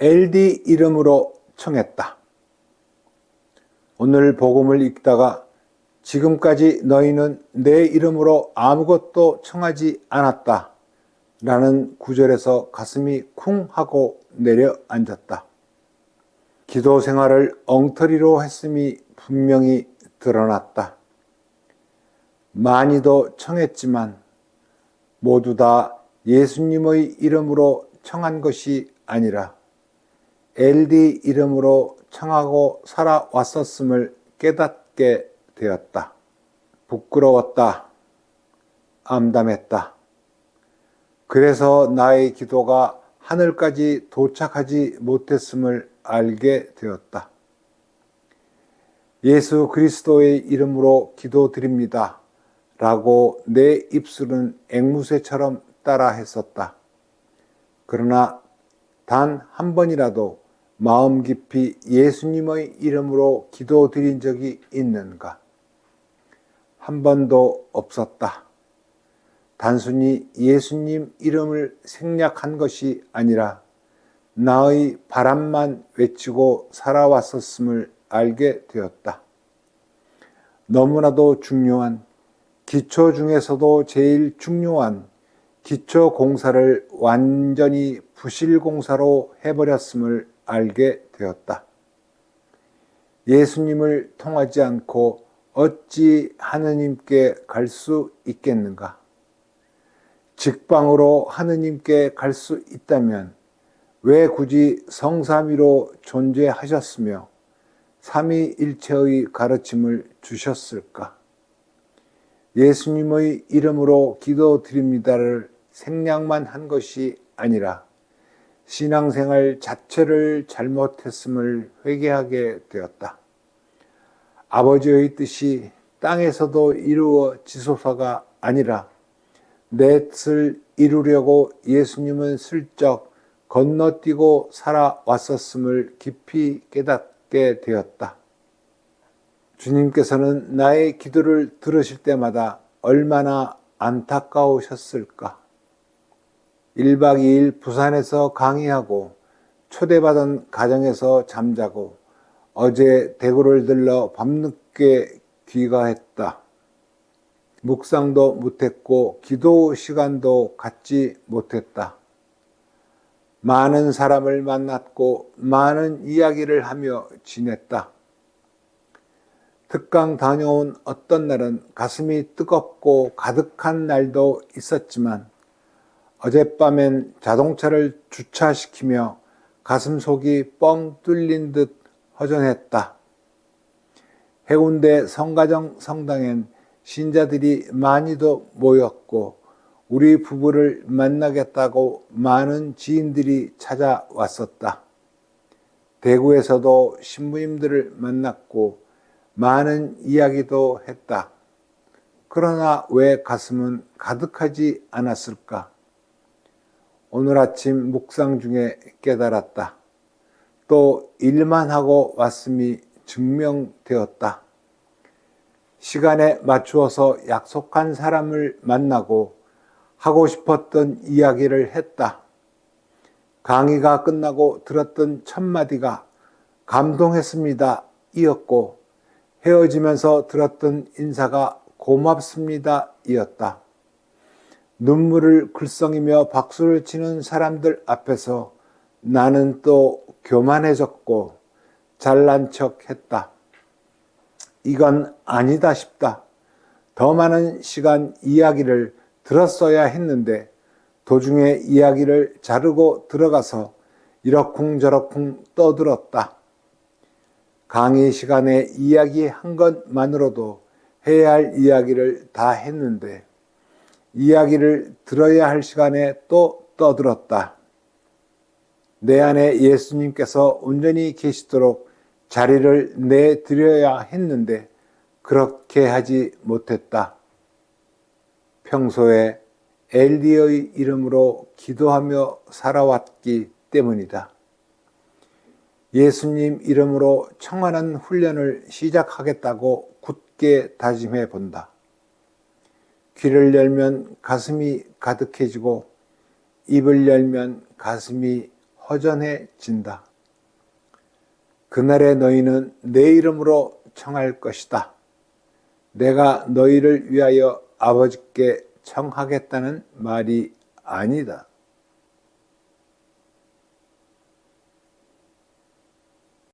LD 이름으로 청했다. 오늘 복음을 읽다가 지금까지 너희는 내 이름으로 아무것도 청하지 않았다. 라는 구절에서 가슴이 쿵 하고 내려앉았다. 기도 생활을 엉터리로 했음이 분명히 드러났다. 많이도 청했지만 모두 다 예수님의 이름으로 청한 것이 아니라 LD 이름으로 청하고 살아왔었음을 깨닫게 되었다. 부끄러웠다. 암담했다. 그래서 나의 기도가 하늘까지 도착하지 못했음을 알게 되었다. 예수 그리스도의 이름으로 기도드립니다. 라고 내 입술은 앵무새처럼 따라 했었다. 그러나 단 한 번이라도 마음 깊이 예수님의 이름으로 기도드린 적이 있는가? 한 번도 없었다. 단순히 예수님 이름을 생략한 것이 아니라 나의 바람만 외치고 살아왔었음을 알게 되었다. 너무나도 중요한 기초 중에서도 제일 중요한 기초 공사를 완전히 부실 공사로 해버렸음을 알게 되었다. 예수님을 통하지 않고 어찌 하느님께 갈 수 있겠는가? 직방으로 하느님께 갈 수 있다면 왜 굳이 성삼위로 존재하셨으며 삼위일체의 가르침을 주셨을까? 예수님의 이름으로 기도드립니다를 생략만 한 것이 아니라 신앙생활 자체를 잘못했음을 회개하게 되었다. 아버지의 뜻이 땅에서도 이루어지소서가 아니라 내 뜻을 이루려고 예수님은 슬쩍 건너뛰고 살아왔었음을 깊이 깨닫게 되었다. 주님께서는 나의 기도를 들으실 때마다 얼마나 안타까우셨을까? 1박 2일 부산에서 강의하고 초대받은 가정에서 잠자고 어제 대구를 들러 밤늦게 귀가했다. 묵상도 못했고 기도 시간도 갖지 못했다. 많은 사람을 만났고 많은 이야기를 하며 지냈다. 특강 다녀온 어떤 날은 가슴이 뜨겁고 가득한 날도 있었지만 어젯밤엔 자동차를 주차시키며 가슴 속이 뻥 뚫린 듯 허전했다. 해운대 성가정 성당엔 신자들이 많이도 모였고 우리 부부를 만나겠다고 많은 지인들이 찾아왔었다. 대구에서도 신부님들을 만났고 많은 이야기도 했다. 그러나 왜 가슴은 가득하지 않았을까? 오늘 아침 묵상 중에 깨달았다. 또 일만 하고 왔음이 증명되었다. 시간에 맞추어서 약속한 사람을 만나고 하고 싶었던 이야기를 했다. 강의가 끝나고 들었던 첫 마디가 감동했습니다. 이었고 헤어지면서 들었던 인사가 고맙습니다. 이었다. 눈물을 글썽이며 박수를 치는 사람들 앞에서 나는 또 교만해졌고 잘난 척 했다. 이건 아니다 싶다. 더 많은 시간 이야기를 들었어야 했는데 도중에 이야기를 자르고 들어가서 이러쿵저러쿵 떠들었다. 강의 시간에 이야기 한 것만으로도 해야 할 이야기를 다 했는데 이야기를 들어야 할 시간에 또 떠들었다. 내 안에 예수님께서 온전히 계시도록 자리를 내드려야 했는데 그렇게 하지 못했다. 평소에 엘리의 이름으로 기도하며 살아왔기 때문이다. 예수님 이름으로 청하는 훈련을 시작하겠다고 굳게 다짐해 본다. 귀를 열면 가슴이 가득해지고 입을 열면 가슴이 허전해진다. 그날에 너희는 내 이름으로 청할 것이다. 내가 너희를 위하여 아버지께 청하겠다는 말이 아니다.